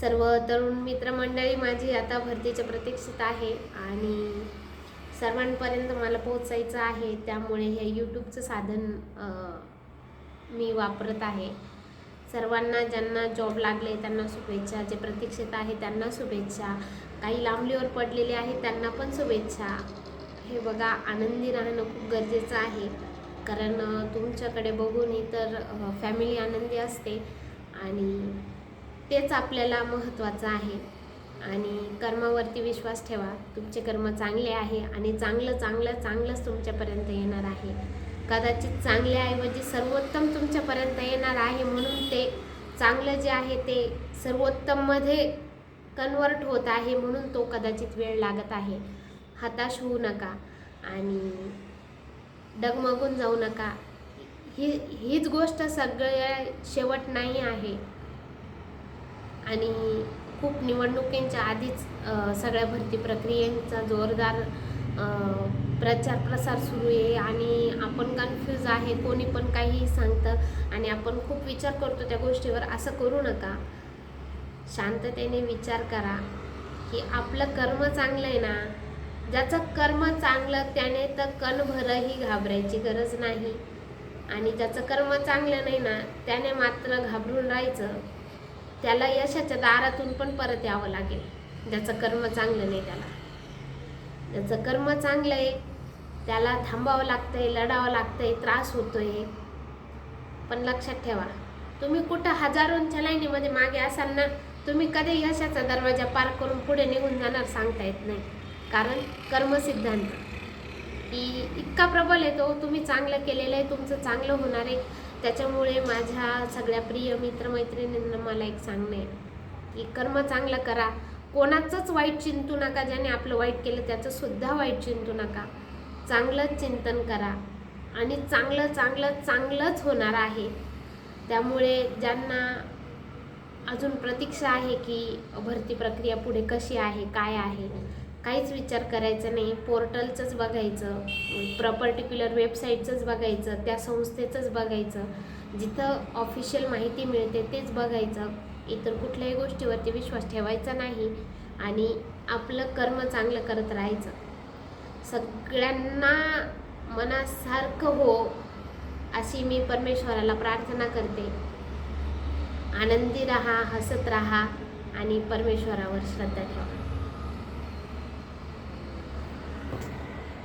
सर्व तरुण मित्रमंडळी माझी आता भरतीच्या प्रतीक्षित आहे आणि सर्वांपर्यंत मला पोहोचायचं आहे. त्यामुळे हे यूट्यूबचं साधन मी वापरत आहे. सर्वांना ज्यांना जॉब लागले त्यांना शुभेच्छा. जे प्रतीक्षित आहे त्यांना शुभेच्छा. काही लांबलीवर पडलेले आहेत त्यांना पण शुभेच्छा. हे बघा आनंदी राहणं खूप गरजेचं आहे. कारण तुमच्याकडे बघून तर फॅमिली आनंदी असते. आणि तेच आपल्याला महत्त्वाचं आहे. आणि कर्मावरती विश्वास ठेवा. तुमचे कर्म चांगले आहे आणि चांगलं चांगलं चांगलंच तुमच्यापर्यंत येणार आहे. कदाचित चांगल्याऐवजी सर्वोत्तम तुमच्यापर्यंत येणार आहे म्हणून ते चांगलं जे आहे ते सर्वोत्तममध्ये कन्वर्ट होत आहे म्हणून तो कदाचित वेळ लागत आहे. हताश होऊ नका आणि डगमगून जाऊ नका. ही हीच गोष्ट सगळ्या शेवट नाही आहे. आणि खूप निवडणुकींच्या आधीच सगळ्या भरती प्रक्रियेचा जोरदार प्रचार प्रसार सुरू आहे आणि आपण कन्फ्यूज आहे कोणी पण काहीही सांगतं आणि आपण खूप विचार करतो त्या गोष्टीवर. असं करू नका. शांततेने विचार करा की आपलं कर्म चांगलं आहे ना ज्याचं कर्म चांगलं त्याने तर कणभरही घाबरायची गरज नाही. आणि ज्याचं कर्म चांगलं नाही ना त्याने मात्र घाबरून राहायचं. त्याला यशाच्या दारातून पण परत यावं लागेल. ज्याचं कर्म चांगलं नाही त्याला. ज्याचं कर्म चांगलं आहे त्याला थांबावं लागतंय लढावं लागतंय त्रास होतोय. पण लक्षात ठेवा तुम्ही कुठं हजारोंच्या लाईनीमध्ये मागे असाल ना तुम्ही कधी यशाचा दरवाजा पार करून पुढे निघून जाणार सांगता येत नाही. कारण कर्मसिद्धांत की इतका प्रबल आहे तो तुम्ही चांगलं केलेलं आहे तुमचं चांगलं होणार आहे. त्याच्यामुळे माझ्या सगळ्या प्रिय मित्रमैत्रिणींना मला एक सांगणं आहे की कर्म चांगलं करा. कोणाचंच वाईट चिंतू नका ज्याने आपलं वाईट केलं त्याचं सुद्धा वाईट चिंतू नका. चांगलंच चिंतन करा आणि चांगलं चांगलं चांगलंच होणार आहे. त्यामुळे ज्यांना अजून प्रतीक्षा आहे की भरती प्रक्रिया पुढे कशी आहे काय आहे काहीच विचार करायचा नाही. पोर्टलचंच बघायचं प्र पर्टिक्युलर वेबसाईटचंच बघायचं त्या संस्थेचंच बघायचं. जिथं ऑफिशियल माहिती मिळते तेच बघायचं. इतर कुठल्याही गोष्टीवरती विश्वास ठेवायचा नाही आणि आपलं कर्म चांगलं करत राहायचं. सगळ्यांना मनासारखं हो अशी मी परमेश्वराला प्रार्थना करते. आनंदी राहा हसत राहा आणि परमेश्वरावर श्रद्धा ठेवा.